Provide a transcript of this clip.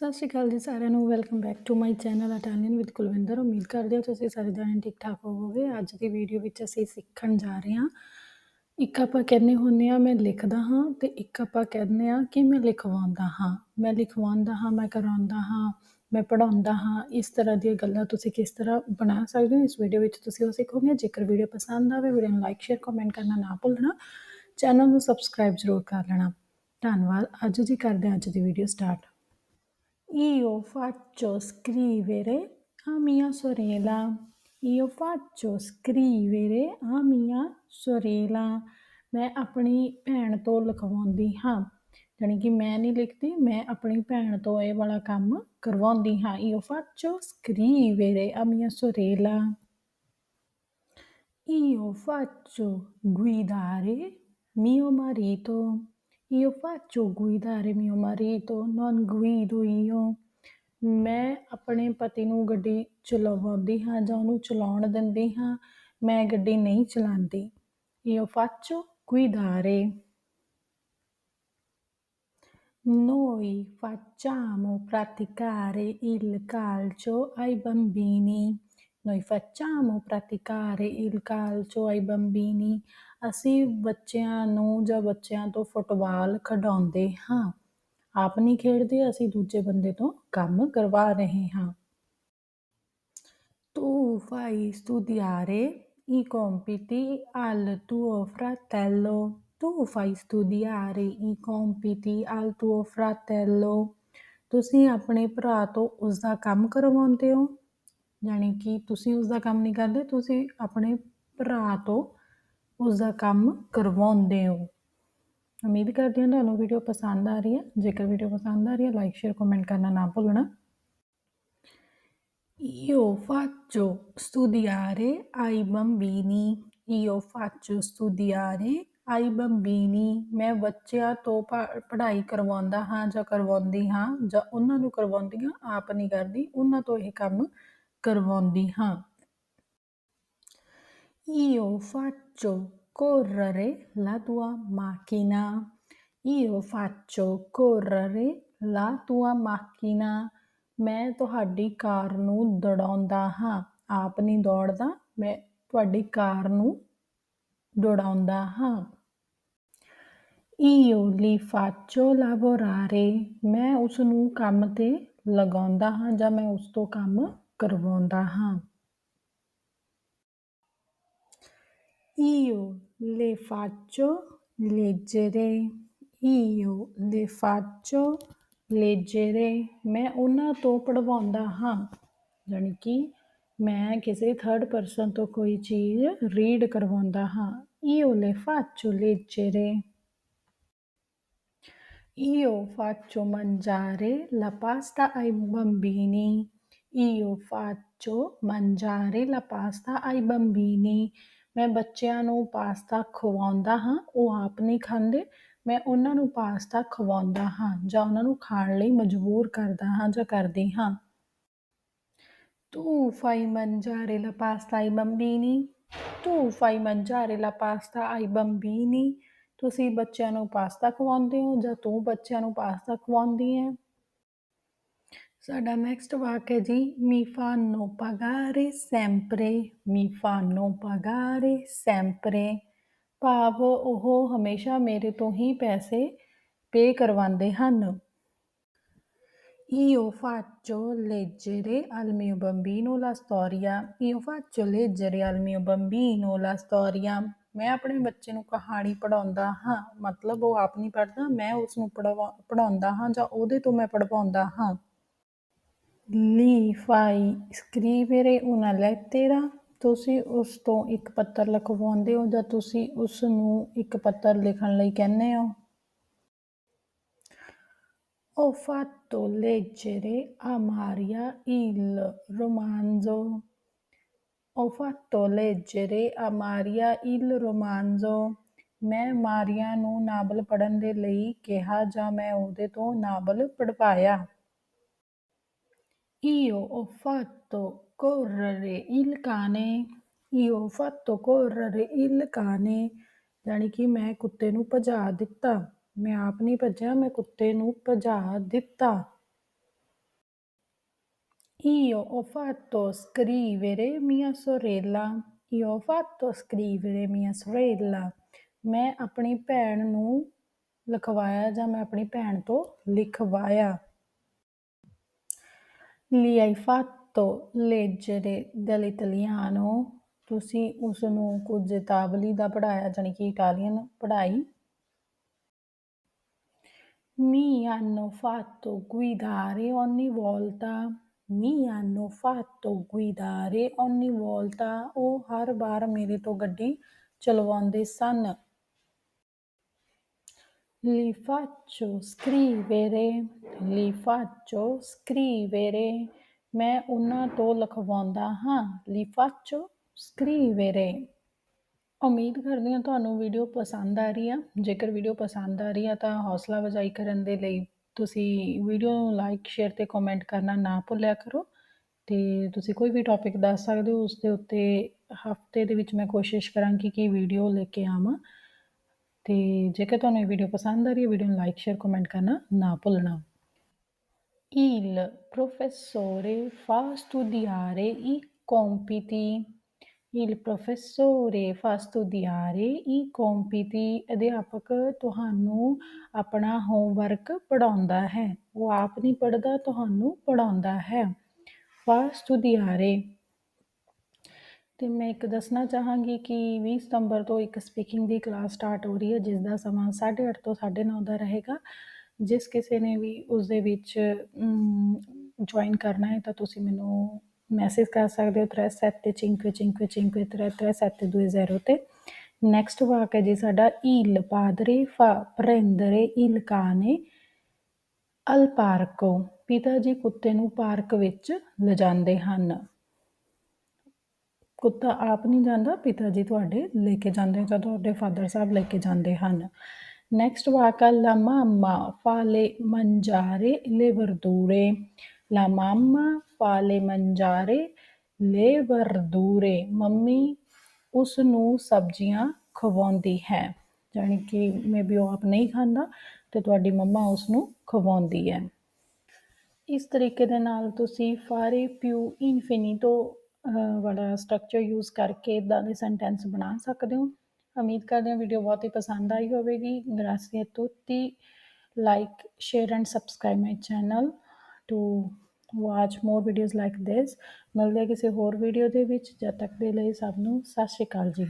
ਸਤਿ ਸ਼੍ਰੀ ਅਕਾਲ ਜੀ ਸਾਰਿਆਂ ਨੂੰ welcome back to my channel Italian with Kulwinder ਉਮੀਦ ਕਰਦੇ ਹਾਂ ਤੁਸੀਂ ਸਾਰੇ ਜਾਣੇ ਠੀਕ ਠਾਕ ਹੋਵੋਗੇ। ਅੱਜ ਦੀ ਵੀਡੀਓ ਵਿੱਚ ਅਸੀਂ ਸਿੱਖਣ ਜਾ ਰਹੇ ਹਾਂ। ਇੱਕ ਆਪਾਂ ਕਹਿੰਦੇ ਹੁੰਦੇ ਆ ਮੈਂ ਲਿਖਦਾ ਹਾਂ ਤੇ ਇੱਕ ਆਪਾਂ ਕਹਿੰਦੇ ਆ ਕਿ ਮੈਂ ਲਿਖਵਾਉਂਦਾ ਹਾਂ। ਮੈਂ ਲਿਖਵਾਉਂਦਾ ਹਾਂ, ਮੈਂ ਕਰਾਉਂਦਾ ਹਾਂ, ਮੈਂ ਪੜਾਉਂਦਾ ਹਾਂ। ਇਸ ਤਰ੍ਹਾਂ ਦੀਆਂ ਗੱਲਾਂ ਤੁਸੀਂ ਕਿਸ ਤਰ੍ਹਾਂ ਬਣਾ ਸਕਦੇ ਹੋ? ਇਸ ਵੀਡੀਓ ਵਿੱਚ ਤੁਸੀਂ ਉਹ ਸਿੱਖੋਗੇ। ਜੇਕਰ ਵੀਡੀਓ ਪਸੰਦ ਆਵੇ ਵੀਡੀਓ ਨੂੰ ਲਾਈਕ ਸ਼ੇਅਰ ਕਮੈਂਟ ਕਰਨਾ ਨਾ ਭੁੱਲਣਾ। ਚੈਨਲ ਨੂੰ ਸਬਸਕ੍ਰਾਈਬ ਜ਼ਰੂਰ ਕਰ ਲੈਣਾ। ਧੰਨਵਾਦ। ਅੱਜ ਜੀ ਕਰਦੇ ਹਾਂ, ਅੱਜ ਦੀ video start Io faccio scrivere a mia sorella. Io faccio scrivere a mia sorella. ਮੈਂ ਆਪਣੀ ਭੈਣ ਤੋਂ ਲਿਖਵਾਉਂਦੀ ਹਾਂ ਜਾਣੀ ਕਿ ਮੈਂ ਨਹੀਂ ਲਿਖਦੀ ਮੈਂ ਆਪਣੀ ਭੈਣ ਤੋਂ ਇਹ ਵਾਲਾ ਕੰਮ ਕਰਵਾਉਂਦੀ ਹਾਂ Io faccio scrivere a mia sorella. Io faccio guidare mio marito. Io faccio guidare mio marito, non guido io. ਮੈਂ ਆਪਣੇ ਪਤੀ ਨੂੰ ਗੱਡੀ ਚਲਾਉਂਦੀ ਹਾਂ ਜਾਂ ਉਹਨੂੰ ਚਲਾਉਣ ਦਿੰਦੀ ਹਾਂ ਮੈਂ ਗੱਡੀ ਨਹੀਂ ਚਲਾਉਂਦੀ Io faccio guidare. Noi facciamo praticare il calcio ai bambini. Noi facciamo praticare il calcio ai bambini. ਅਸੀਂ ਬੱਚਿਆਂ ਨੂੰ ਜਾਂ ਬੱਚਿਆਂ ਤੋਂ ਫੁੱਟਬਾਲ ਖਿਡਾਉਂਦੇ ਹਾਂ ਆਪ ਨਹੀਂ ਖੇਡਦੇ, ਅਸੀਂ ਦੂਜੇ ਬੰਦੇ ਤੋਂ ਕੰਮ ਕਰਵਾ ਰਹੇ ਹਾਂ Tu fai studiare i compiti al tuo fratello. Tu fai studiare i compiti al tuo fratello. ਤੁਸੀਂ ਆਪਣੇ ਭਰਾ ਤੋਂ ਉਸ ਦਾ ਕੰਮ ਕਰਵਾਉਂਦੇ ਹੋ ਯਾਨੀ ਕਿ ਤੁਸੀਂ ਉਸ ਦਾ ਕੰਮ ਨਹੀਂ ਕਰਦੇ, ਤੁਸੀਂ ਆਪਣੇ ਭਰਾ ਤੋਂ ਉਸ ਦਾ ਕੰਮ ਕਰਵਾਉਂਦੇ ਹੋ। ਉਮੀਦ ਕਰਦੀ ਹਾਂ ਤੁਹਾਨੂੰ ਵੀਡੀਓ ਪਸੰਦ ਆ ਰਹੀ ਹੈ। ਜੇਕਰ ਵੀਡੀਓ ਪਸੰਦ ਆ ਰਹੀ ਹੈ ਲਾਈਕ ਸ਼ੇਅਰ ਕਮੈਂਟ ਕਰਨਾ ਨਾ ਭੁੱਲਣਾ। Io faccio studiare ai bambini. Io faccio studiare ai bambini. ਮੈਂ ਬੱਚਿਆਂ ਤੋਂ ਪੜ੍ਹਾਈ ਕਰਵਾਉਂਦਾ ਹਾਂ ਜਾਂ ਕਰਵਾਉਂਦੀ ਹਾਂ ਜਾਂ ਉਹਨਾਂ ਨੂੰ ਕਰਵਾਉਂਦੀ ਹਾਂ, ਆਪ ਨਹੀਂ ਕਰਦੀ। ਉਹਨਾਂ ਤੋਂ ਇਹ ਕੰਮ ਕਰਵਾਉਂਦੀ ਹਾਂ। Io faccio correre la tua macchina. Io faccio correre la tua macchina. ਮੈਂ ਤੁਹਾਡੀ ਕਾਰ ਨੂੰ ਦੌੜਾਉਂਦਾ ਹਾਂ ਆਪ ਨਹੀਂ ਦੌੜਦਾ ਮੈਂ ਤੁਹਾਡੀ ਕਾਰ ਨੂੰ ਦੌੜਾਉਂਦਾ ਹਾਂ ਈਓ ਲੀ ਫਾਚੋ ਲਾਵੋਰਾਰੇ ਮੈਂ ਉਸ ਨੂੰ ਕੰਮ ਤੇ ਲਗਾਉਂਦਾ ਹਾਂ ਜਾਂ ਮੈਂ ਉਸ ਤੋਂ ਕੰਮ ਕਰਵਾਉਂਦਾ ਹਾਂ Io le faccio leggere. Io le faccio leggere. ਮੈਂ ਉਹਨਾਂ ਤੋਂ ਪੜਵਾਉਂਦਾ ਹਾਂ ਜਾਣੀ ਕਿ ਮੈਂ ਕਿਸੇ ਥਰਡ ਪਰਸਨ ਤੋਂ ਕੋਈ ਚੀਜ਼ ਰੀਡ ਕਰਵਾਉਂਦਾ ਹਾਂ Io le faccio leggere. Io faccio mangiare la pasta ai bambini. Io faccio mangiare la pasta ai bambini. ਮੈਂ ਬੱਚਿਆਂ ਨੂੰ ਪਾਸਤਾ ਖਵਾਉਂਦਾ ਹਾਂ, ਉਹ ਆਪ ਨਹੀਂ ਖਾਂਦੇ। ਮੈਂ ਉਹਨਾਂ ਨੂੰ ਪਾਸਤਾ ਖਵਾਉਂਦਾ ਹਾਂ ਜਾਂ ਉਹਨਾਂ ਨੂੰ ਖਾਣ ਲਈ ਮਜਬੂਰ ਕਰਦਾ ਹਾਂ ਜਾਂ ਕਰਦੀ ਹਾਂ। ਤੂੰ ਫਾਈ mangiare la ਪਾਸਤਾ ਆਈ ਬੰਬੀਨੀ ਤੂੰ ਫਾਈ mangiare la ਪਾਸਤਾ ਆਈ ਬੰਬੀਨੀ ਤੁਸੀਂ ਬੱਚਿਆਂ ਨੂੰ ਪਾਸਤਾ ਖਵਾਉਂਦੇ ਹੋ ਜਾਂ ਤੂੰ ਬੱਚਿਆਂ ਨੂੰ ਪਾਸਤਾ ਖਵਾਉਂਦੀ ਹੈ? ਸਾਡਾ ਨੈਕਸਟ ਵਾਕ ਹੈ ਜੀ ਮੀ ਫਾਨੋ ਪਗਾਰੇ ਸੈਂਪਰੇ ਮੀ ਫਾਨੋ ਪਗਾਰੇ ਸੈਂਪਰੇ ਭਾਵ ਉਹ ਹਮੇਸ਼ਾ ਮੇਰੇ ਤੋਂ ਹੀ ਪੈਸੇ ਪੇ ਕਰਵਾਉਂਦੇ ਹਨ Io faccio leggere al mio bambino la storia. Io faccio leggere al mio bambino la storia. ਮੈਂ ਆਪਣੇ ਬੱਚੇ ਨੂੰ ਕਹਾਣੀ ਪੜਾਉਂਦਾ ਹਾਂ ਮਤਲਬ ਉਹ ਆਪ ਨਹੀਂ ਪੜਦਾ ਮੈਂ ਉਸ ਨੂੰ ਪੜਾਉਂਦਾ ਹਾਂ ਜਾਂ ਉਹਦੇ ਤੋਂ ਮੈਂ ਪੜਵਾਉਂਦਾ ਹਾਂ Li fai scrivere una lettera. ਤੁਸੀਂ ਉਸ ਤੋਂ ਇੱਕ ਪੱਤਰ ਲਿਖਵਾਉਂਦੇ ਹੋ ਜਾਂ ਤੁਸੀਂ ਉਸ ਨੂੰ ਇੱਕ ਪੱਤਰ ਲਿਖਣ ਲਈ ਕਹਿੰਦੇ ਹੋ Ho fatto leggere a Maria il romanzo. Ho fatto leggere a Maria il romanzo. ਮੈਂ ਮਾਰੀਆ ਨੂੰ ਨਾਵਲ ਪੜ੍ਹਨ ਦੇ ਲਈ ਕਿਹਾ ਜਾਂ ਮੈਂ ਉਹਦੇ ਤੋਂ ਨਾਵਲ ਪੜ੍ਹਵਾਇਆ Io ho fatto correre il cane. Io ho fatto correre il cane. ਯਾਨੀ ਕਿ ਮੈਂ ਕੁੱਤੇ ਨੂੰ ਭਜਾ ਦਿੱਤਾ ਮੈਂ ਆਪ ਨਹੀਂ ਭੱਜਿਆ ਮੈਂ ਕੁੱਤੇ ਨੂੰ ਭਜਾ ਦਿੱਤਾ Io ho fatto scrivere mia sorella. Io ho fatto scrivere mia sorella. ਮੈਂ ਆਪਣੀ ਭੈਣ ਨੂੰ ਲਿਖਵਾਇਆ ਜਾਂ ਮੈਂ ਆਪਣੀ ਭੈਣ ਤੋਂ ਲਿਖਵਾਇਆ Gli hai fatto leggere dell'italiano? ਤੁਸੀਂ ਉਸ ਨੂੰ ਕੁਝ ਇਤਾਲਵੀ ਦਾ ਪੜਾਇਆ ਜਾਣੀ ਕਿ ਇਟਾਲੀਅਨ ਪੜਾਈ Mi hanno fatto guidare ogni volta. Mi hanno fatto guidare ogni volta. ਉਹ ਹਰ ਵਾਰ ਮੇਰੇ ਤੋਂ ਗੱਡੀ ਚਲਵਾਉਂਦੇ ਸਨ Li faccio scrivere. Li faccio scrivere. ਮੈਂ ਉਹਨਾਂ ਤੋਂ ਲਿਖਵਾਉਂਦਾ ਹਾਂ Li faccio scrivere. ਉਮੀਦ ਕਰਦੀ ਹਾਂ ਤੁਹਾਨੂੰ ਵੀਡੀਓ ਪਸੰਦ ਆ ਰਹੀ ਆ ਜੇਕਰ ਵੀਡੀਓ ਪਸੰਦ ਆ ਰਹੀ ਆ ਤਾਂ ਹੌਸਲਾ ਅਫਜ਼ਾਈ ਕਰਨ ਦੇ ਲਈ ਤੁਸੀਂ ਵੀਡੀਓ ਨੂੰ ਲਾਈਕ ਸ਼ੇਅਰ ਤੇ ਕਮੈਂਟ ਕਰਨਾ ਨਾ ਭੁੱਲਿਆ ਕਰੋ ਤੇ ਤੁਸੀਂ ਕੋਈ ਵੀ ਟੌਪਿਕ ਦੱਸ ਸਕਦੇ ਹੋ ਉਸ ਦੇ ਉੱਤੇ ਹਫ਼ਤੇ ਦੇ ਵਿੱਚ ਮੈਂ ਕੋਸ਼ਿਸ਼ ਕਰਾਂਗੀ ਕਿ ਵੀਡੀਓ ਲੈ ਕੇ ਆਵਾਂ ਤੇ ਜੇਕਰ ਤੁਹਾਨੂੰ ਇਹ ਵੀਡੀਓ ਪਸੰਦ ਆ ਰਹੀ ਹੈ ਵੀਡੀਓ ਨੂੰ ਲਾਈਕ ਸ਼ੇਅਰ ਕਮੈਂਟ ਕਰਨਾ ਨਾ ਭੁੱਲਣਾ Il professore fa studiare i compiti. Il professore fa studiare i compiti. ਅਧਿਆਪਕ ਤੁਹਾਨੂੰ ਆਪਣਾ ਹੋਮਵਰਕ ਪੜਾਉਂਦਾ ਹੈ ਉਹ ਆਪ ਨਹੀਂ ਪੜਦਾ ਤੁਹਾਨੂੰ ਪੜਾਉਂਦਾ ਹੈ fa studiare ਤੇ ਮੈਂ ਇੱਕ ਦੱਸਣਾ ਚਾਹਾਂਗੀ ਕਿ 20 ਸਤੰਬਰ ਤੋਂ ਇੱਕ ਸਪੀਕਿੰਗ ਦੀ ਕਲਾਸ ਸਟਾਰਟ ਹੋ ਰਹੀ ਹੈ ਜਿਸ ਦਾ ਸਮਾਂ 8:30 ਤੋਂ 9:30 ਦਾ ਰਹੇਗਾ। ਜਿਸ ਕਿਸੇ ਨੇ ਵੀ ਉਸ ਦੇ ਵਿੱਚ ਜੁਆਇਨ ਕਰਨਾ ਹੈ, ਤਾਂ ਤੁਸੀਂ ਮੈਨੂੰ ਮੈਸੇਜ ਕਰ ਸਕਦੇ ਹੋ 3755533720 ਤੇ ਨੈਕਸਟ ਵਾਕ ਹੈ ਜੀ ਸਾਡਾ il ਪਾਦਰੇ ਫਾ prendere il cane al parco ਪਿਤਾ ਜੀ ਕੁੱਤੇ ਨੂੰ ਪਾਰਕ ਵਿੱਚ ਲਿਜਾਂਦੇ ਹਨ। ਕੁੱਤਾ ਆਪ ਨਹੀਂ ਜਾਂਦਾ, ਪਿਤਾ ਜੀ ਤੁਹਾਡੇ ਲੈ ਕੇ ਜਾਂਦੇ ਜਾਂ ਤੁਹਾਡੇ ਫਾਦਰ ਸਾਹਿਬ ਲੈ ਕੇ ਜਾਂਦੇ ਹਨ। ਨੈਕਸਟ ਵਾਕ ਹੈ la mamma fa le mangiare le verdure ਫਾਲੇ ਮੰਜਾਰੇ fa le ਮੰਮੀ ਉਸ ਨੂੰ ਸਬਜ਼ੀਆਂ ਖਵਾਉਂਦੀ ਹੈ, ਜਾਣੀ ਕਿ ਮੇਬੀ ਉਹ ਆਪ ਨਹੀਂ ਖਾਂਦਾ ਤੇ ਤੁਹਾਡੀ ਮੰਮਾ ਉਸ ਨੂੰ ਖਵਾਉਂਦੀ ਹੈ। ਇਸ ਤਰੀਕੇ ਦੇ ਨਾਲ ਤੁਸੀਂ ਫਾਰੇ ਪਿਊ ਇਨਫਿਨਿਟੋ ਵਾਲਾ ਸਟਰਕਚਰ ਯੂਜ਼ ਕਰਕੇ ਇਦਾਂ ਦੇ ਸੈਂਟੈਂਸ ਬਣਾ ਸਕਦੇ ਹੋ। ਉਮੀਦ ਕਰਦੇ ਹਾਂ ਵੀਡੀਓ ਬਹੁਤ ਹੀ ਪਸੰਦ ਆਈ ਹੋਵੇਗੀ। ਗ੍ਰਾਸੀਆ ਤੁੱਤੀ like share and subscribe my channel to watch more videos like this ਮਿਲਦੇ ਹਾਂ ਕਿਸੇ ਹੋਰ ਵੀਡੀਓ ਦੇ ਵਿੱਚ। ਜਦ ਤੱਕ ਦੇ ਲਈ ਸਭ ਨੂੰ ਸਤਿ ਸ਼੍ਰੀ ਅਕਾਲ ਜੀ।